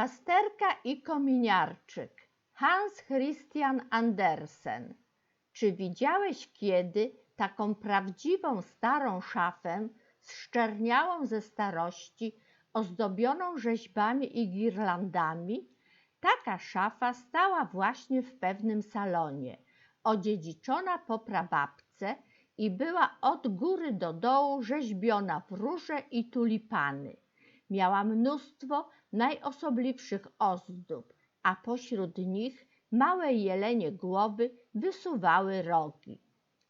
Pasterka i kominiarczyk Hans Christian Andersen Czy widziałeś kiedy taką prawdziwą starą szafę, zczerniałą ze starości, ozdobioną rzeźbami i girlandami? Taka szafa stała właśnie w pewnym salonie, odziedziczona po prababce i była od góry do dołu rzeźbiona w róże i tulipany. Miała mnóstwo najosobliwszych ozdób, a pośród nich małe jelenie głowy wysuwały rogi.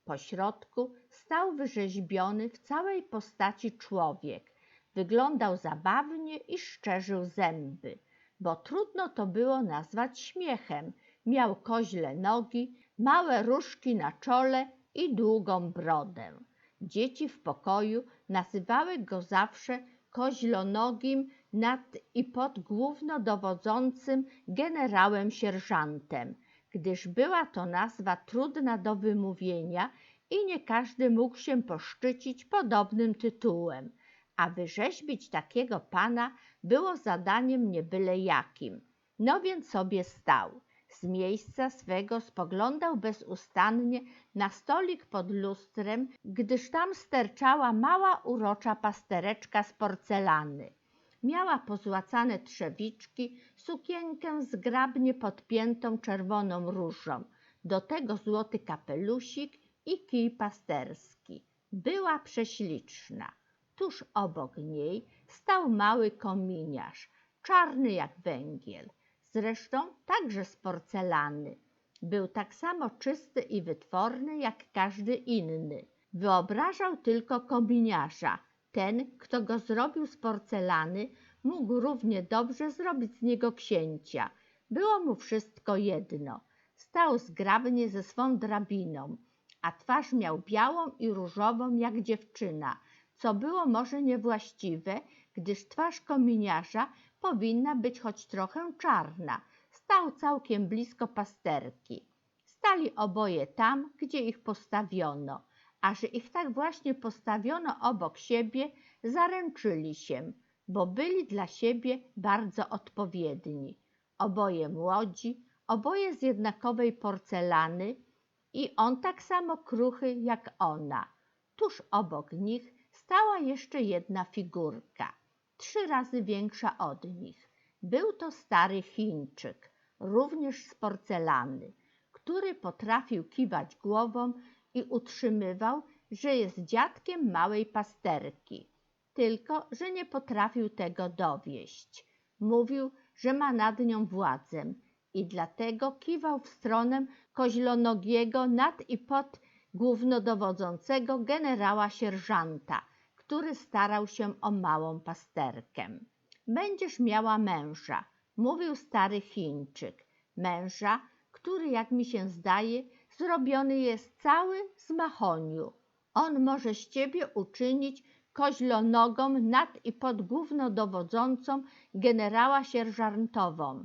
Po środku stał wyrzeźbiony w całej postaci człowiek. Wyglądał zabawnie i szczerzył zęby, bo trudno to było nazwać śmiechem. Miał koźle nogi, małe różki na czole i długą brodę. Dzieci w pokoju nazywały go zawsze koźlonogim nad i pod głównodowodzącym generałem sierżantem, gdyż była to nazwa trudna do wymówienia i nie każdy mógł się poszczycić podobnym tytułem, a wyrzeźbić takiego pana było zadaniem nie byle jakim. No więc sobie stał. Z miejsca swego spoglądał bezustannie na stolik pod lustrem, gdyż tam sterczała mała urocza pastereczka z porcelany. Miała pozłacane trzewiczki, sukienkę zgrabnie podpiętą czerwoną różą, do tego złoty kapelusik i kij pasterski. Była prześliczna. Tuż obok niej stał mały kominiarz, czarny jak węgiel, zresztą także z porcelany. Był tak samo czysty i wytworny jak każdy inny. Wyobrażał tylko kominiarza. Ten, kto go zrobił z porcelany, mógł równie dobrze zrobić z niego księcia. Było mu wszystko jedno. Stał zgrabnie ze swą drabiną, a twarz miał białą i różową jak dziewczyna, co było może niewłaściwe, gdyż twarz kominiarza powinna być choć trochę czarna. Stał całkiem blisko pasterki. Stali oboje tam, gdzie ich postawiono, a że ich tak właśnie postawiono obok siebie, zaręczyli się, bo byli dla siebie bardzo odpowiedni. Oboje młodzi, oboje z jednakowej porcelany i on tak samo kruchy jak ona. Tuż obok nich stała jeszcze jedna figurka, trzy razy większa od nich. Był to stary Chińczyk, również z porcelany, który potrafił kiwać głową i utrzymywał, że jest dziadkiem małej pasterki, tylko że nie potrafił tego dowieść. Mówił, że ma nad nią władzę i dlatego kiwał w stronę koźlonogiego nad i pod głównodowodzącego generała sierżanta, który starał się o małą pasterkę. Będziesz miała męża, mówił stary Chińczyk. Męża, który, jak mi się zdaje, zrobiony jest cały z mahoniu. On może z ciebie uczynić koźlonogą nad i pod głównodowodzącą generała sierżantową.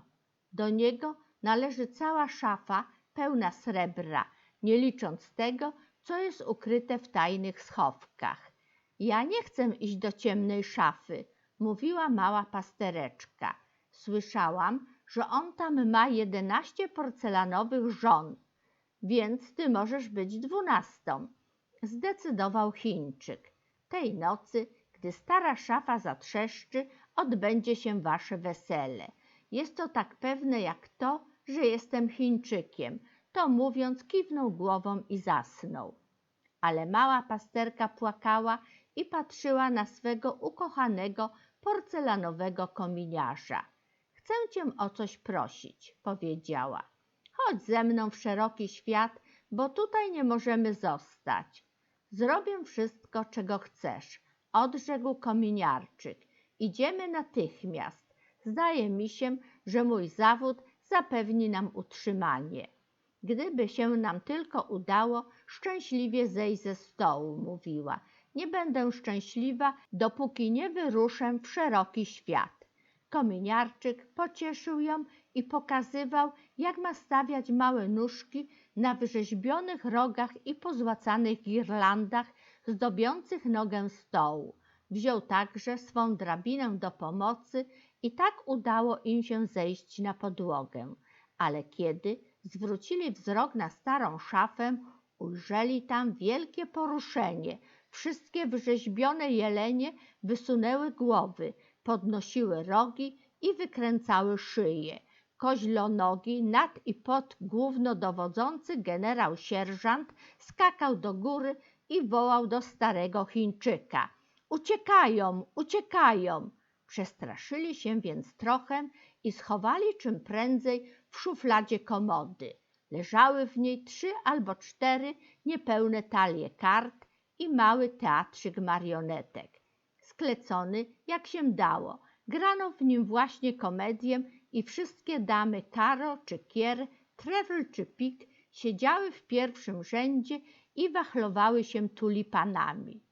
Do niego należy cała szafa pełna srebra, nie licząc tego, co jest ukryte w tajnych schowkach. Ja nie chcę iść do ciemnej szafy, mówiła mała pastereczka. Słyszałam, że on tam ma jedenaście porcelanowych żon, więc ty możesz być dwunastą, zdecydował Chińczyk. Tej nocy, gdy stara szafa zatrzeszczy, odbędzie się wasze wesele. Jest to tak pewne jak to, że jestem Chińczykiem. To mówiąc, kiwnął głową i zasnął. Ale mała pasterka płakała i patrzyła na swego ukochanego porcelanowego kominiarza. Chcę cię o coś prosić, powiedziała. Chodź ze mną w szeroki świat, bo tutaj nie możemy zostać. Zrobię wszystko, czego chcesz, odrzekł kominiarczyk. Idziemy natychmiast. Zdaje mi się, że mój zawód zapewni nam utrzymanie. Gdyby się nam tylko udało szczęśliwie zejść ze stołu, mówiła. Nie będę szczęśliwa, dopóki nie wyruszę w szeroki świat. Kominiarczyk pocieszył ją i pokazywał, jak ma stawiać małe nóżki na wyrzeźbionych rogach i pozłacanych girlandach zdobiących nogę stołu. Wziął także swą drabinę do pomocy I tak udało im się zejść na podłogę, ale kiedy zwrócili wzrok na starą szafę, ujrzeli tam wielkie poruszenie. Wszystkie wrzeźbione jelenie wysunęły głowy, podnosiły rogi i wykręcały szyje. Koźlonogi nad i pod głównodowodzący generał sierżant skakał do góry i wołał do starego Chińczyka. Uciekają, uciekają! Przestraszyli się więc trochę i schowali czym prędzej w szufladzie komody. Leżały w niej trzy albo cztery niepełne talie kart i mały teatrzyk marionetek. Sklecony jak się dało, grano w nim właśnie komedię i wszystkie damy Karo czy Kier, Trefl czy Pik siedziały w pierwszym rzędzie i wachlowały się tulipanami,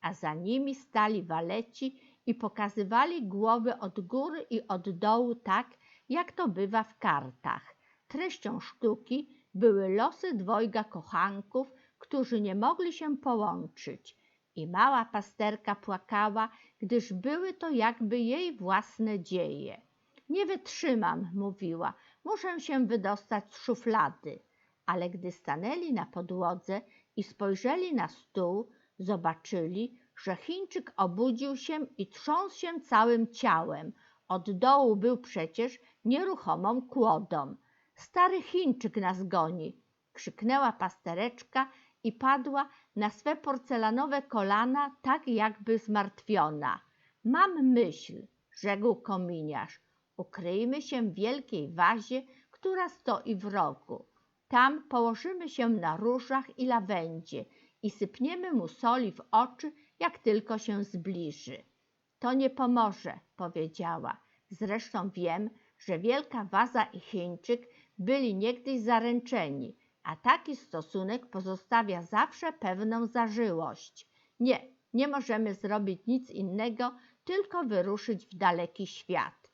a za nimi stali waleci i pokazywali głowy od góry i od dołu tak, jak to bywa w kartach. Treścią sztuki były losy dwojga kochanków, którzy nie mogli się połączyć. I mała pasterka płakała, gdyż były to jakby jej własne dzieje. Nie wytrzymam, mówiła, muszę się wydostać z szuflady. Ale gdy stanęli na podłodze i spojrzeli na stół, zobaczyli, że Chińczyk obudził się i trząsł się całym ciałem. Od dołu był przecież nieruchomą kłodą. Stary Chińczyk nas goni! krzyknęła pastereczka i padła na swe porcelanowe kolana, tak jakby zmartwiona. Mam myśl, rzekł kominiarz. Ukryjmy się w wielkiej wazie, która stoi w rogu. Tam położymy się na różach i lawendzie i sypniemy mu soli w oczy, jak tylko się zbliży. To nie pomoże, powiedziała. Zresztą wiem, że wielka waza i Chińczyk byli niegdyś zaręczeni, a taki stosunek pozostawia zawsze pewną zażyłość. Nie, nie możemy zrobić nic innego, tylko wyruszyć w daleki świat.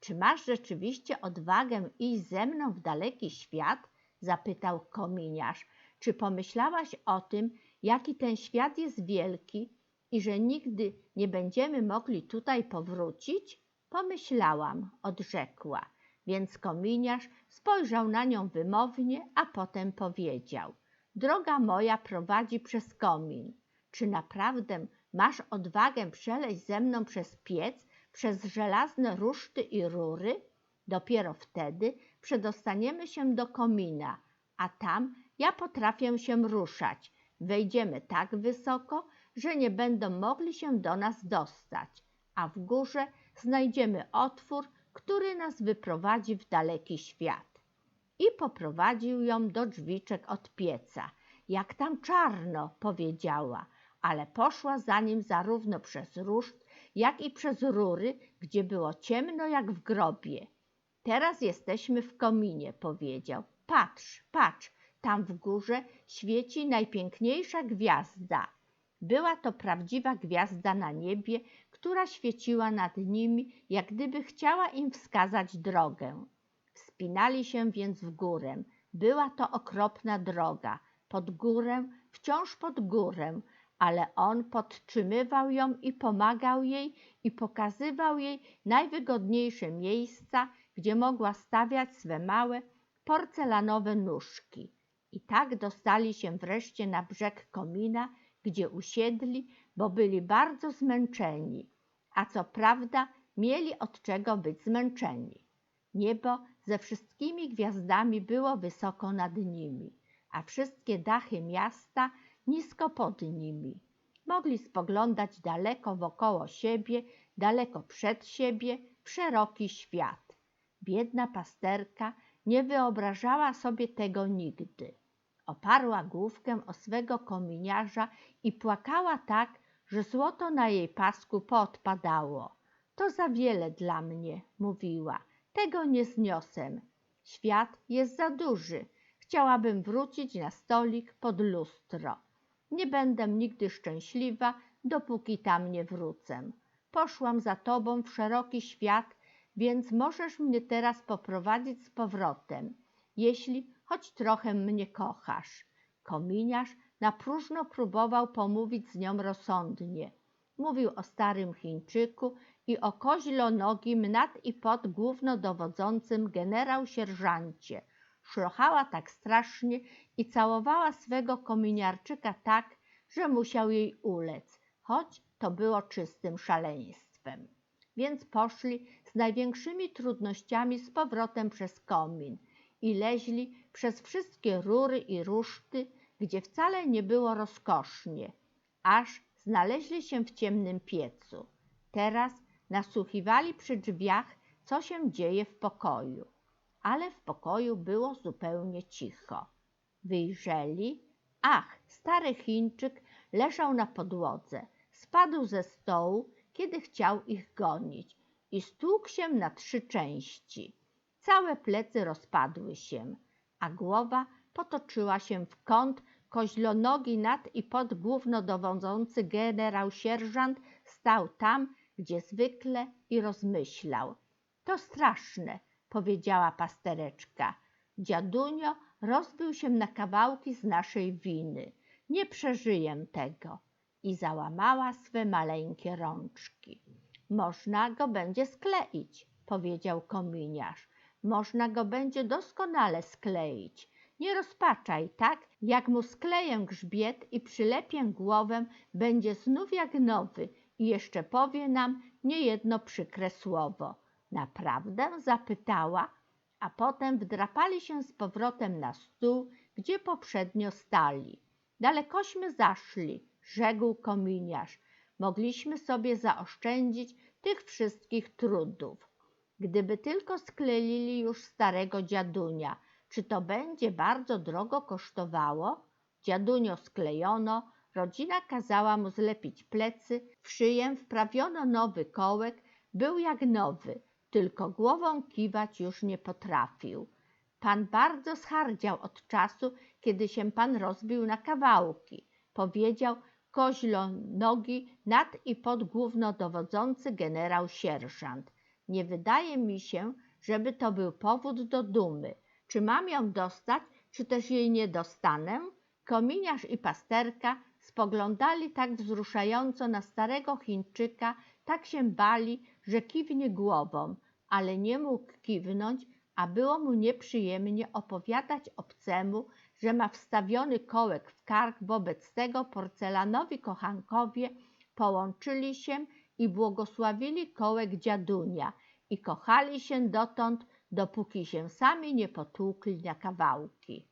Czy masz rzeczywiście odwagę iść ze mną w daleki świat? zapytał kominiarz. Czy pomyślałaś o tym, jaki ten świat jest wielki i że nigdy nie będziemy mogli tutaj powrócić? Pomyślałam, odrzekła. Więc kominiarz spojrzał na nią wymownie, a potem powiedział: Droga moja prowadzi przez komin. Czy naprawdę masz odwagę przeleźć ze mną przez piec, przez żelazne ruszty i rury? Dopiero wtedy przedostaniemy się do komina, a tam ja potrafię się ruszać. Wejdziemy tak wysoko, że nie będą mogli się do nas dostać, a w górze znajdziemy otwór, który nas wyprowadzi w daleki świat. I poprowadził ją do drzwiczek od pieca. Jak tam czarno, powiedziała, ale poszła za nim zarówno przez ruszt, jak i przez rury, gdzie było ciemno jak w grobie. Teraz jesteśmy w kominie, powiedział. Patrz, patrz, tam w górze świeci najpiękniejsza gwiazda. Była to prawdziwa gwiazda na niebie, która świeciła nad nimi, jak gdyby chciała im wskazać drogę. Wspinali się więc w górę. Była to okropna droga. Pod górę, wciąż pod górę, ale on podtrzymywał ją i pomagał jej i pokazywał jej najwygodniejsze miejsca, gdzie mogła stawiać swe małe porcelanowe nóżki. I tak dostali się wreszcie na brzeg komina, gdzie usiedli, bo byli bardzo zmęczeni, a co prawda mieli od czego być zmęczeni. Niebo ze wszystkimi gwiazdami było wysoko nad nimi, a wszystkie dachy miasta nisko pod nimi. Mogli spoglądać daleko wokoło siebie, daleko przed siebie, w szeroki świat. Biedna pasterka nie wyobrażała sobie tego nigdy. Oparła główkę o swego kominiarza i płakała tak, że złoto na jej pasku poodpadało. To za wiele dla mnie, mówiła. Tego nie zniosę. Świat jest za duży. Chciałabym wrócić na stolik pod lustro. Nie będę nigdy szczęśliwa, dopóki tam nie wrócę. Poszłam za tobą w szeroki świat, więc możesz mnie teraz poprowadzić z powrotem, jeśli choć trochę mnie kochasz. Kominiarz na próżno próbował pomówić z nią rozsądnie. Mówił o starym Chińczyku i o koźlonogim nad i pod głównodowodzącym generał sierżancie. Szlochała tak strasznie i całowała swego kominiarczyka tak, że musiał jej ulec, choć to było czystym szaleństwem. Więc poszli z największymi trudnościami z powrotem przez komin i leźli przez wszystkie rury i ruszty, gdzie wcale nie było rozkosznie, aż znaleźli się w ciemnym piecu. Teraz nasłuchiwali przy drzwiach, co się dzieje w pokoju, ale w pokoju było zupełnie cicho. Wyjrzeli, ach, stary Chińczyk leżał na podłodze, spadł ze stołu, kiedy chciał ich gonić i stłukł się na trzy części. Całe plecy rozpadły się, a głowa potoczyła się w kąt, koźlonogi nad i pod głównodowodzący generał sierżant stał tam, gdzie zwykle i rozmyślał. To straszne, powiedziała pastereczka. Dziadunio rozbił się na kawałki z naszej winy. Nie przeżyję tego. I załamała swe maleńkie rączki. Można go będzie skleić, powiedział kominiarz. Można go będzie doskonale skleić. Nie rozpaczaj, tak? Jak mu skleję grzbiet i przylepię głowę, będzie znów jak nowy i jeszcze powie nam niejedno przykre słowo. Naprawdę? zapytała, a potem wdrapali się z powrotem na stół, gdzie poprzednio stali. Dalekośmy zaszli, rzekł kominiarz. Mogliśmy sobie zaoszczędzić tych wszystkich trudów. Gdyby tylko skleili już starego dziadunia, czy to będzie bardzo drogo kosztowało? Dziadunio sklejono, rodzina kazała mu zlepić plecy, w szyję wprawiono nowy kołek, był jak nowy, tylko głową kiwać już nie potrafił. Pan bardzo schardział od czasu, kiedy się pan rozbił na kawałki, powiedział koźlo nogi nad i pod głównodowodzący generał sierżant. Nie wydaje mi się, żeby to był powód do dumy. Czy mam ją dostać, czy też jej nie dostanę? Kominiarz i pasterka spoglądali tak wzruszająco na starego Chińczyka, tak się bali, że kiwnie głową, ale nie mógł kiwnąć, a było mu nieprzyjemnie opowiadać obcemu, że ma wstawiony kołek w kark, wobec tego porcelanowi kochankowie połączyli się i błogosławili kołek dziadunia i kochali się dotąd, dopóki się sami nie potłukli na kawałki.